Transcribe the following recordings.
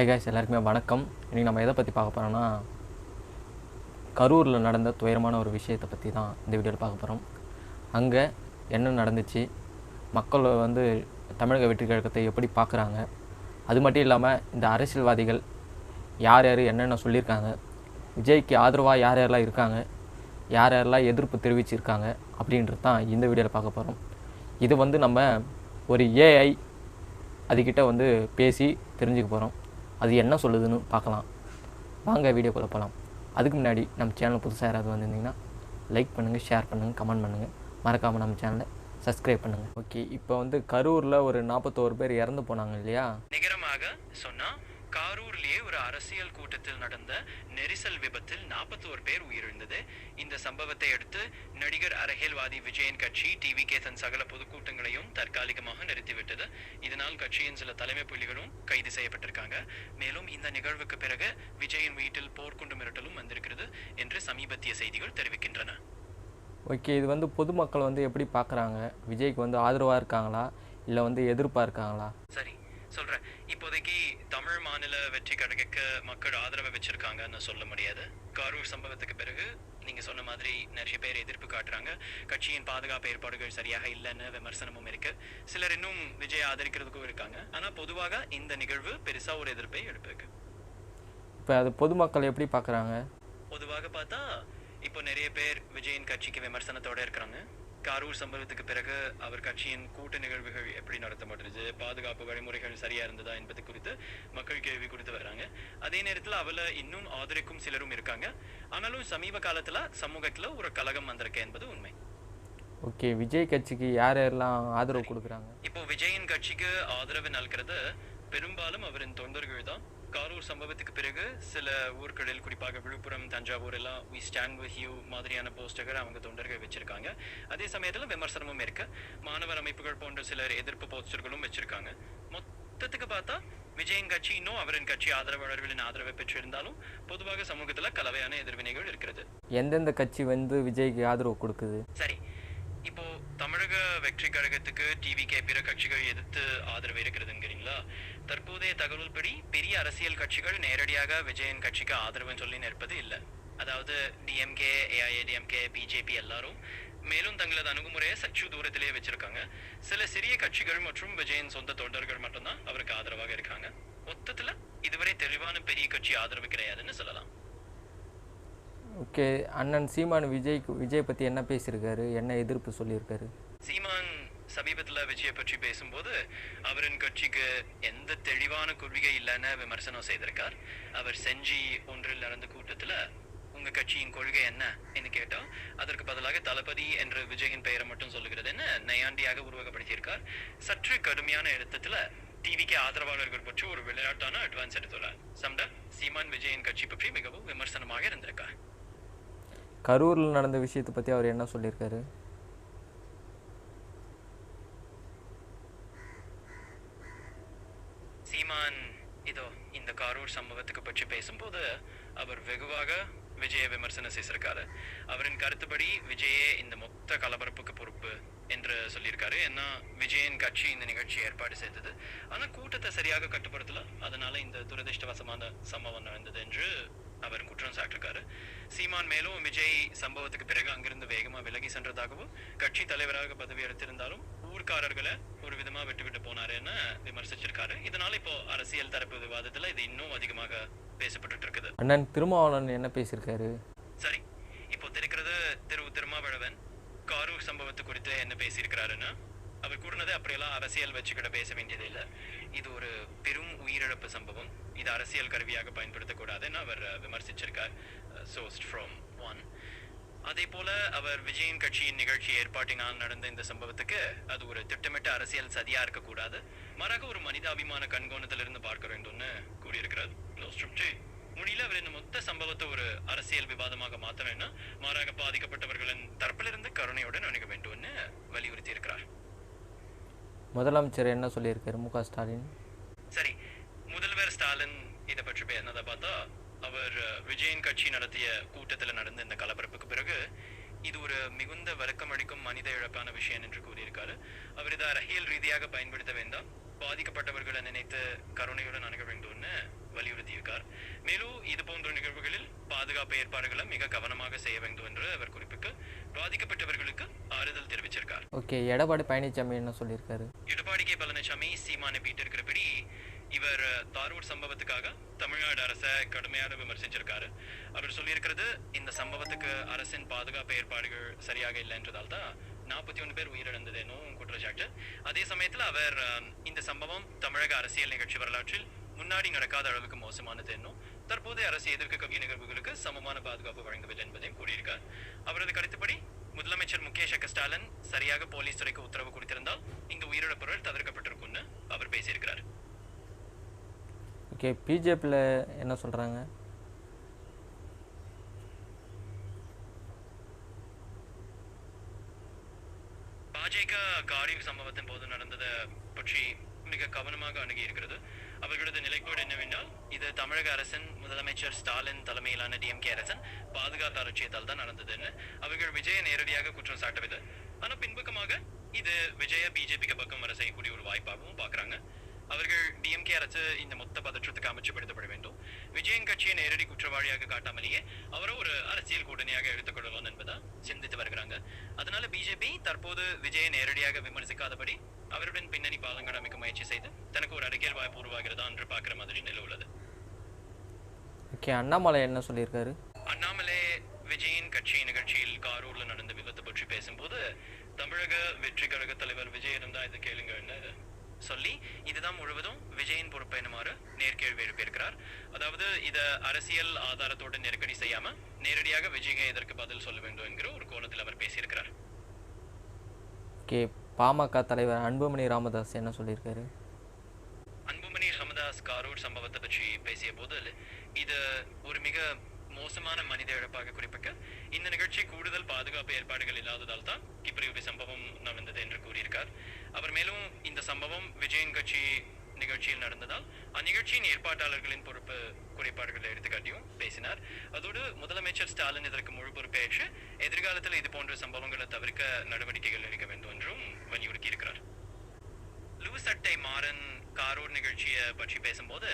High guys எல்லாருக்குமே வணக்கம். இன்றைக்கி நம்ம எதை பற்றி பார்க்க போகிறோம்னா கரூரில் நடந்த துயரமான ஒரு விஷயத்தை பற்றி தான் இந்த வீடியோவில் பார்க்க போகிறோம் அங்கே என்ன நடந்துச்சு? மக்கள் வந்து தமிழக வெற்றி கழகத்தை எப்படி பார்க்குறாங்க? அது மட்டும் இல்லாமல் இந்த அரசியல்வாதிகள் யார் யார் என்னென்ன சொல்லியிருக்காங்க? விஜய்க்கு ஆதரவாக யார் யாரெல்லாம் இருக்காங்க? யார் யாரெல்லாம் எதிர்ப்பு தெரிவிச்சிருக்காங்க? அப்படின்றது தான் இந்த வீடியோவில் பார்க்க போகிறோம் இது வந்து நம்ம ஒரு ஏஐ அதுக்கிட்ட வந்து பேசி தெரிஞ்சுக்க போகிறோம் அது என்ன சொல்லுதுன்னு பார்க்கலாம். வாங்க வீடியோக்குள்ளே போகலாம் அதுக்கு முன்னாடி நம்ம சேனல் புதுசாக யாராவது வந்திருந்தீங்கன்னா லைக் பண்ணுங்கள் ஷேர் பண்ணுங்கள் கமெண்ட் பண்ணுங்கள் மறக்காமல் நம்ம சேனலை சப்ஸ்கிரைப் பண்ணுங்கள் ஓகே இப்போ வந்து கரூரில் ஒரு நாற்பத்தோரு பேர் இறந்து போனாங்க இல்லையா? நிகரமாக சொன்னால் காரூர்லயே ஒரு அரசியல் கூட்டத்தில் நடந்த நெரிசல் விபத்தில் 41 பேர் உயிரிழந்தது. இந்த சம்பவத்தை அடுத்து நடிகர் அரசியல்வாதி விஜயன் கட்சி டிவிகே தன் சகல பொதுக்கூட்டங்களையும் தற்காலிகமாக நிறுத்திவிட்டது. இதனால் கட்சியின் சில தலைமை புள்ளிகளும் கைது செய்யப்பட்டிருக்காங்க. மேலும் இந்த நிகழ்வுக்கு பிறகு விஜயின் வீட்டில் போர்க்குண்டு மிரட்டலும் வந்திருக்கிறது என்று சமீபத்திய செய்திகள் தெரிவிக்கின்றன. ஓகே இது வந்து பொதுமக்கள் வந்து எப்படி பார்க்குறாங்க? விஜய்க்கு வந்து ஆதரவாக இருக்காங்களா? இல்லை வந்து எதிர்ப்பாக இருக்காங்களா? சரி கழகக்கு மக்கள் ஆதரவை வச்சிருக்காங்கன்னு சொல்ல முடியாது. காரூர் சம்பவத்துக்கு பிறகு நீங்க சொன்ன மாதிரி நிறைய பேர் எதிர்ப்பு காட்டுறாங்க. கட்சியின் பாதுகாப்பு ஏற்பாடுகள் சரியாக இல்லைன்னு விமர்சனமும் இருக்கு. சிலர் இன்னும் விஜய் ஆதரிக்கிறதுக்கும் இருக்காங்க. ஆனா பொதுவாக இந்த நிகழ்வு பெருசா ஒரு எதிர்ப்பை எழுப்பிருக்கு இப்போ அது பொதுமக்கள் எப்படி பார்க்குறாங்க பொதுவாக பார்த்தா இப்போ நிறைய பேர் விஜயின் கட்சிக்கு விமர்சனத்தோட இருக்கிறாங்க. காரூர் சம்பவத்துக்கு பிறகு அவர் கட்சியின் கூட்ட நிகழ்வுகள் எப்படி நடத்தப்பட்டது பாதுகாப்பு வழிமுறைகள் சரியா இருந்ததா என்பது குறித்து மக்கள் கேள்வி கொடுத்து வராங்க. அதே நேரத்துல அவளை இன்னும் ஆதரிக்கும் சிலரும் இருக்காங்க. ஆனாலும் சமீப காலத்துல சமூகத்துல ஒரு கலகம் வந்திருக்கு என்பது உண்மை. ஓகே விஜய் கட்சிக்கு யார் யாரெல்லாம் ஆதரவு கொடுக்குறாங்க? இப்போ விஜயின் கட்சிக்கு ஆதரவு நல்கிறது பெரும்பாலும் அவரின் தொண்டர்கள் தான். காரூர் சம்பவத்துக்கு பிறகு சில ஊர்களில் குறிப்பாக விழுப்புரம் தஞ்சாவூர் எல்லாம் வி ஸ்டாண்ட் வித் யூ மாதிரியான போஸ்டர்கள் அவங்க தொண்டர்கள் வச்சிருக்காங்க. அதே சமயத்துல விமர்சனமும் இருக்கு. மாணவர் அமைப்புகள் போன்ற சிலர் எதிர்ப்பு போஸ்டர்களும் வச்சிருக்காங்க. மொத்தத்துக்கு பார்த்தா விஜயின் கட்சி இன்னும் அவரின் கட்சி ஆதரவாளர்களின் ஆதரவை பெற்றிருந்தாலும் பொதுவாக சமூகத்துல கலவையான எதிர்வினைகள் இருக்கிறது. எந்தெந்த கட்சி வந்து விஜய்க்கு ஆதரவு கொடுக்குது? சரி தமிழக வெற்றி கழகத்துக்கு டிவிகே பிற கட்சிகள் எதிர்த்து ஆதரவு இருக்கிறதுங்கிறீங்களா? தற்போதைய தகவல்படி பெரிய அரசியல் கட்சிகள் நேரடியாக விஜயன் கட்சிக்கு ஆதரவு சொல்லி நிற்பது இல்லை. அதாவது டிஎம்கே ஏஐஏடிஎம்கே பிஜேபி எல்லாரும் மேலும் தங்களது அணுகுமுறையை சற்று தூரத்திலேயே வச்சிருக்காங்க. சில சிறிய கட்சிகள் மற்றும் விஜயன் சொந்த தொண்டர்கள் மட்டும்தான் அவருக்கு ஆதரவாக இருக்காங்க. மொத்தத்துல இதுவரை தெளிவான பெரிய கட்சி ஆதரவு கிடையாதுன்னு சொல்லலாம். ஓகே அண்ணன் சீமான் விஜய்க்கு விஜய் பற்றி என்ன பேசியிருக்காரு? என்ன எதிர்ப்பு சொல்லியிருக்காரு? சீமான் சமீபத்தில் விஜயை பற்றி பேசும்போது அவரின் கட்சிக்கு எந்த தெளிவான கொள்கை இல்லைன்னு விமர்சனம் செய்திருக்கார். அவர் செஞ்சி ஒன்றில் நடந்த கூட்டத்தில் உங்கள் கட்சியின் கொள்கை என்ன? என்று கேட்டோம். அதற்கு பதிலாக தளபதி என்ற விஜயின் பெயரை மட்டும் சொல்லுகிறதுன்னு நையாண்டியாக உருவகப்படுத்தியிருக்கார். சற்று கடுமையான எழுத்தத்துல டிவிக்கு ஆதரவாளர்கள் பற்றி ஒரு விளையாட்டான அட்வான்ஸ் எடுத்துள்ளார். சம்டா சீமான் விஜயின் கட்சி பற்றி மிகவும் விமர்சனமாக இருந்திருக்கார். கரூரில் நடந்த விஷயத்தை பற்றி அவர் என்ன சொல்லியிருக்காரு? சீமான் இதோ இந்த கரூர் சம்பவத்துக்கு பற்றி பேசும்போது அவர் வெகுவாக விஜயை விமர்சனம் செய்திருக்காரு. அவரின் கருத்துப்படி விஜயே இந்த மொத்த கலபரப்புக்கு பொறுப்பு என்று சொல்லியிருக்காரு. ஏன்னா விஜயன் கட்சி இந்த நிகழ்ச்சி ஏற்பாடு செய்தது. ஆனால் கூட்டத்தை சரியாக கட்டுப்படுத்தல. அதனால இந்த துரதிர்ஷ்டவசமான சம்பவம் நடந்தது என்று அவர் குற்றம் சாட்டிருக்காரு சீமான் மேலும் விஜய் சம்பவத்துக்கு பிறகு அங்கிருந்து வேகமா விலகி சென்றதாகவும் கட்சி தலைவராக பதவி எடுத்திருந்தாலும் ஊர்க்காரர்களை ஒரு விதமா விட்டு விட்டு போனாருன்னு விமர்சிச்சிருக்காரு. இதனால இப்போ அரசியல் தரப்பு விவாதத்துல இது இன்னும் அதிகமாக பேசப்பட்டு இருக்குது அண்ணன் திருமாவளவன் என்ன பேசியிருக்காரு? சரி இப்போ தெரிக்கிறது திரு திருமாவளவன். காரூர் சம்பவத்து குறித்து என்ன பேசியிருக்கிறாருன்னா அவர் கூறினது அப்படியெல்லாம் அரசியல் வச்சுக்கிட பேச வேண்டியது இல்லை இது ஒரு பெரும் உயிரிழப்பு சம்பவம். இது அரசியல் கருவியாக பயன்படுத்தக்கூடாதுன்னு அவர் விமர்சிச்சிருக்கார். சோஸ்ட் ஃப்ரம் ஒன் அதே போல அவர் விஜயின் கட்சியின் நிகழ்ச்சி ஏற்பாட்டினால் நடந்த இந்த சம்பவத்துக்கு அது ஒரு திட்டமிட்ட அரசியல் சதியா இருக்கக்கூடாது. மாறாக ஒரு மனிதாபிமான கண்கோணத்திலிருந்து பார்க்க வேண்டும்னு கூறியிருக்கிறார். முடியல அவர் இந்த மொத்த சம்பவத்தை ஒரு அரசியல் விவாதமாக மாற்ற மாறாக பாதிக்கப்பட்டவர்களின் தரப்பிலிருந்து கருணையுடன் அணுக வேண்டும்னு வலியுறுத்தி இருக்கிறார் முதலமைச்சர் என்ன சொல்லியிருக்காரு? மு க ஸ்டாலின்? கருணையுடன் அணுக வேண்டும் வலியுறுத்தியிருக்கார். மேலும் இது போன்ற நிகழ்வுகளில் பாதுகாப்பு ஏற்பாடுகளை மிக கவனமாக செய்ய வேண்டும் என்று அவர் குறிப்பிட்டு பாதிக்கப்பட்டவர்களுக்கு ஆறுதல் தெரிவிச்சிருக்கார். ஓகே எடப்பாடி பழனிசாமி என்ன சொல்லியிருக்காரு? எடப்பாடி கே பழனிசாமி சீமானை பீட்டிருக்கிறபடி இவர் தாரூர் சம்பவத்துக்காக தமிழ்நாடு அரசை கடுமையாக விமர்சிச்சிருக்காரு. அவர் சொல்லியிருக்கிறது இந்த சம்பவத்துக்கு அரசின் பாதுகாப்பு ஏற்பாடுகள் சரியாக இல்லை என்றதால் தான் நாற்பத்தி ஒன்று பேர் உயிரிழந்ததேனும் குற்றச்சாட்டு. அதே சமயத்தில் அவர் இந்த சம்பவம் தமிழக அரசியல் நிகழ்ச்சி வரலாற்றில் முன்னாடி நடக்காத அளவுக்கு மோசமானது என்னும் தற்போதைய அரசு எதிர்க்கக்கூடிய நிகழ்வுகளுக்கு சமமான பாதுகாப்பு வழங்கவில்லை என்பதையும் கூறியிருக்கார். அவரது கருத்துப்படி முதலமைச்சர் முகேஷ் அக்க ஸ்டாலின் சரியாக போலீஸ் துறைக்கு உத்தரவு கொடுத்திருந்தால் இந்த உயிரிழப்புகள் தவிர்க்கப்பட்டிருக்கும்னு அவர் பேசியிருக்கிறார். ஓகே பிஜேபியில் என்ன சொல்கிறாங்க பாஜக காரியம் சம்பவத்தின் போது நடந்ததை பற்றி மிக கவனமாக அணுகி இருக்கிறது அவர்களது நிலைப்பாடு என்னவென்றால் இது தமிழக அரசின் முதலமைச்சர் ஸ்டாலின் டிஎம்கே அரசன். பாதுகாத்து அலட்சியத்தால் தான் நடந்ததுன்னு அவர்கள் விஜய நேரடியாக குற்றம் சாட்டவில்லை. ஆனா பின்பக்கமாக இது விஜய பிஜேபிக்கு பக்கம் வர செய்யக்கூடிய ஒரு வாய்ப்பாகவும் பார்க்கறாங்க. அவர்கள் டிஎம்கே அரசு இந்த மொத்த பதற்றத்துக்கு அமைச்சுப்படுத்தப்பட வேண்டும். விஜயன் கட்சியை நேரடி குற்றவாளியாக காட்டாமலேயே அவரை ஒரு அரசியல் கூட்டணியாக எடுத்துக்கொள்ளலாம் என்பதா சிந்தித்து வருகிறாங்க. அதனால பிஜேபி தற்போது விஜயை நேரடியாக விமர்சிக்காதபடி அவருடன் பின்னணி பாலங்கள் அமைக்க முயற்சி செய்து தனக்கு ஒரு அறிக்கையில் வாய்ப்பு உருவாகிறதா என்று பார்க்கிற மாதிரி நிலை உள்ளது. ஓகே அண்ணாமலை என்ன சொல்லியிருக்காரு? அண்ணாமலை விஜயின் கட்சி நிகழ்ச்சியில் காரூர்ல நடந்த விபத்து பற்றி பேசும்போது தமிழக வெற்றி கழக தலைவர் விஜயிடம் தான் இது கேளுங்கன்னு சொல்லி இதுதான் முழுவதும் விஜயின் பொறுப்பு என்னமாறு நேர்கேள்வி எழுப்பியிருக்கிறார். அதாவது இத அரசியல் ஆதாரத்தோட நெருக்கடி செய்யாம நேரடியாக விஜயை இதற்கு பதில் சொல்ல வேண்டும் என்கிற ஒரு கோணத்தில் அவர் பேசியிருக்கிறார். ஓகே பாமக தலைவர் அன்புமணி ராமதாஸ் என்ன சொல்லியிருக்காரு? அன்புமணி ராமதாஸ் காரூர் சம்பவத்தை பற்றி பேசிய போது இது ஒரு மிக மோசமான மனித இழப்பாக குறிப்பிக்க இந்த நிகழ்ச்சி கூடுதல் பாதுகாப்பு ஏற்பாடுகள் இல்லாததால் தான் இப்படி ஒரு சம்பவம் நடந்தது என்று கூறியிருக்கார். அவர் மேலும் இந்த சம்பவம் விஜயன் கட்சி நிகழ்ச்சியில் நடந்ததால் அந்நிகழ்ச்சியின் ஏற்பாட்டாளர்களின் பொறுப்பு குறைபாடுகளை எடுத்துக்காட்டியும் பேசினார். அதோடு முதலமைச்சர் ஸ்டாலின் இதற்கு முழு பொறுப்பேற்று எதிர்காலத்தில் இது போன்ற சம்பவங்களை தவிர்க்க நடவடிக்கைகள் எடுக்க வேண்டும் என்றும் வலியுறுத்தி இருக்கிறார் லூஸ் மாறன் காரூர் நிகழ்ச்சியை பற்றி பேசும்போது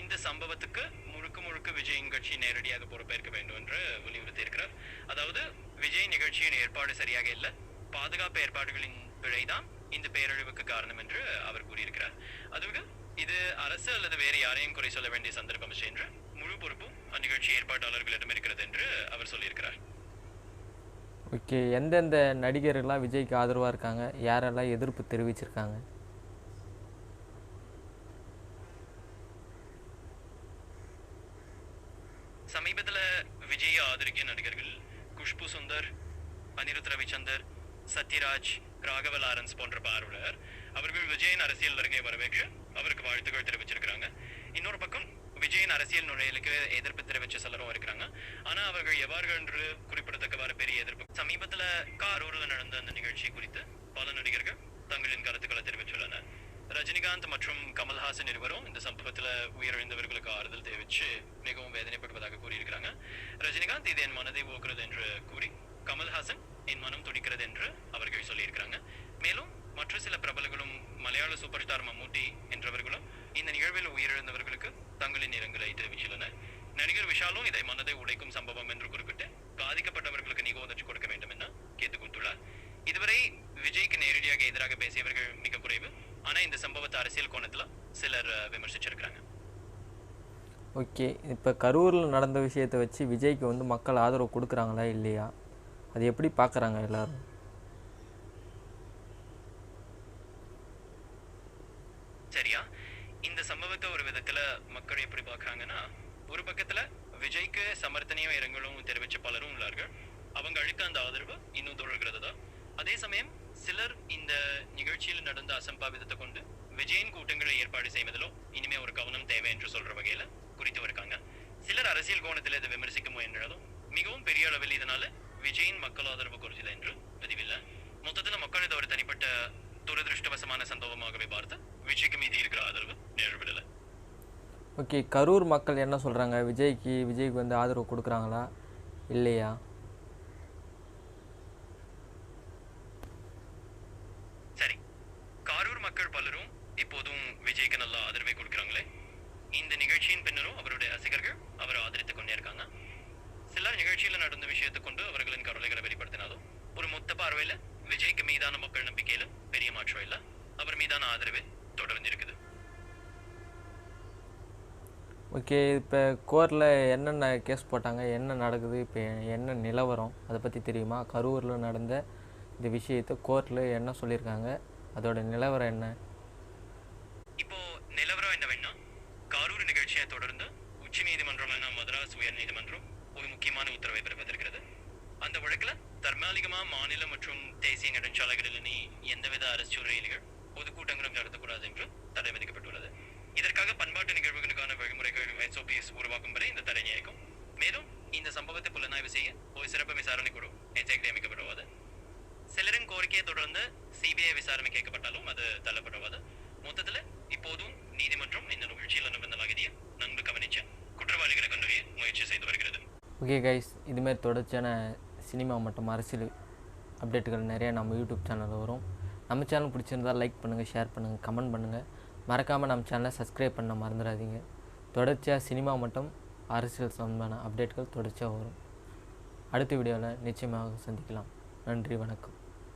இந்த சம்பவத்துக்கு முழுக்க முழுக்க விஜயின் கட்சி நேரடியாக பொறுப்பேற்க வேண்டும் என்று வலியுறுத்தி இருக்கிறார் அதாவது விஜய் நிகழ்ச்சியின் ஏற்பாடு சரியாக இல்லை. பாதுகாப்பு ஏற்பாடுகளின் பிழைதான் இந்த பேரழிவுக்கு காரணம் என்று அவர் கூறியிருக்கிறார். அதுக்கு இது அரசு அல்லது வேறு யாரையும் குறை சொல்ல வேண்டிய சந்தர்ப்பம் என்று முழு பொறுப்பும் அந்நிகழ்ச்சி ஏற்பாட்டாளர்களிடம் இருக்கிறது என்று அவர் சொல்லியிருக்கிறார். ஓகே எந்தெந்த நடிகர்கள்லாம் விஜய்க்கு ஆதரவாக இருக்காங்க? யாரெல்லாம் எதிர்ப்பு தெரிவிச்சிருக்காங்க சமீபத்துல விஜய் ஆதரிக்க நடிகர்கள் குஷ்பு சுந்தர் அனிருத் ரவிச்சந்தர் சத்யராஜ் ராகவ லாரன்ஸ் போன்ற பார்வையாளர் அவர்கள் விஜயின் அரசியல் வருகை வரவேற்று அவருக்கு வாழ்த்துக்கள் தெரிவிச்சிருக்கிறாங்க. இன்னொரு பக்கம் விஜயின் அரசியல் நுழையலுக்கு எதிர்ப்பு தெரிவிச்ச சிலரும் இருக்கிறாங்க. ஆனா அவர்கள் எவ்வாறு என்று குறிப்பிடத்தக்கவாறு பெரிய எதிர்ப்பு? சமீபத்துல காரூர்ல நடந்த அந்த நிகழ்ச்சி குறித்து பல நடிகர்கள் தங்களின் கருத்துக்களை தெரிவித்துள்ளனர். ரஜினிகாந்த் மற்றும் கமல்ஹாசன் இருவரும் இந்த சம்பவத்துல உயிரிழந்தவர்களுக்கு ஆறுதல் தெரிவித்து மிகவும் வேதனைப்படுவதாக கூறியிருக்கிறாங்க. ரஜினிகாந்த் இது என் மனதை ஓக்குறது என்று கூறி கமல்ஹாசன் என் மனம் துடிக்கிறது என்று அவர்கள் சொல்லியிருக்கிறாங்க. மேலும் மற்ற சில பிரபல மலையாள சூப்பர் ஸ்டார் மம்மூட்டி என்றவர்களும் இந்த நிகழ்வில் உயிரிழந்தவர்களுக்கு தங்களின் இரங்கலை தெரிவித்துள்ளனர். நடிகர் விஷாலும் இதை மனதை உடைக்கும் சம்பவம் என்று குறிப்பிட்டு பாதிக்கப்பட்டவர்களுக்கு நிகழ்ச்சி கொடுக்க வேண்டும் என கேட்டுக்கொண்டுள்ளார் இதுவரை விஜய்க்கு நேரடியாக எதிராக பேசியவர்கள் மிக குறைவு. ஆனா இந்த சம்பவத்தை அரசியல் கோணத்துல சிலர் விமர்சிச்சிருக்கிறாங்க. ஓகே. இப்போ கரூரில் நடந்த விஷயத்தை வச்சு விஜய்க்கு வந்து மக்கள் ஆதரவு கொடுக்குறாங்களா இல்லையா? அது எப்படி பார்க்குறாங்க எல்லோரும் சரியா இந்த சம்பவத்தை ஒரு விதத்துல மக்கள் எப்படி பார்க்கறாங்கன்னா ஒரு பக்கத்தில் விஜய்க்கு சமர்த்தனையும் இரங்கலும் தெரிவித்த பலரும் உள்ளார்கள். அவங்க அளித்த அந்த ஆதரவு இன்னும் தொடர்கிறது தான் அதே சமயம் சிலர் இந்த நிகழ்ச்சியில் நடந்த அசம்பாவிதத்தை கொண்டு விஜயின் கூட்டங்களை ஏற்பாடு செய்வதிலும் இனிமே ஒரு கவனம் தேவை என்று சொல்ற வகையில குறித்து இருக்காங்க. சிலர் அரசியல் கோணத்தில் இதை விமர்சிக்க முயன்றாலும் மிகவும் பெரிய அளவில் இதனால விஜயின் மக்கள் ஆதரவு குறைச்சல என்று பதிவில்லை. மொத்தத்தில் மக்கள் இதை ஒரு தனிப்பட்ட துரதிருஷ்டவசமான சம்பவமாகவே பார்த்து விஜய்க்கு மீது இருக்கிற ஆதரவு நிழவிடல ஓகே கரூர் மக்கள் என்ன சொல்கிறாங்க விஜய்க்கு விஜய்க்கு வந்து ஆதரவு கொடுக்குறாங்களா? இல்லையா சரி காரூர் மக்கள் பலரும் இப்போதும் விஜய்க்கு நல்ல ஆதரவை கொடுக்குறாங்களே இந்த நிகழ்ச்சியின் பின்னரும் அவருடைய ரசிகர்கள் அவரை ஆதரித்துக் கொண்டே இருக்காங்க ஓகே இப்போ கோர்ட்டில் என்னென்ன கேஸ் போட்டாங்க என்ன நடக்குது இப்போ என்ன நிலவரம் அதை பற்றி தெரியுமா? கரூரில் நடந்த இந்த விஷயத்தை கோர்ட்டில் என்ன சொல்லியிருக்காங்க அதோட நிலவரம் என்ன? ஓகே கைஸ் இதுமாரி தொடர்ச்சியான சினிமா மற்றும் அரசியல் அப்டேட்டுகள் நிறையா நம்ம யூடியூப் சேனலில் வரும். நம்ம சேனல் பிடிச்சிருந்தா லைக் பண்ணுங்கள் ஷேர் பண்ணுங்கள் கமெண்ட் பண்ணுங்கள் மறக்காமல் நம்ம சேனலை சப்ஸ்கிரைப் பண்ண மறந்துடாதீங்க. தொடர்ச்சியாக சினிமா மற்றும் அரசியல் சம்பந்தமான அப்டேட்கள் தொடர்ச்சியாக வரும். அடுத்த வீடியோவில் நிச்சயமாக சந்திக்கலாம். நன்றி வணக்கம்.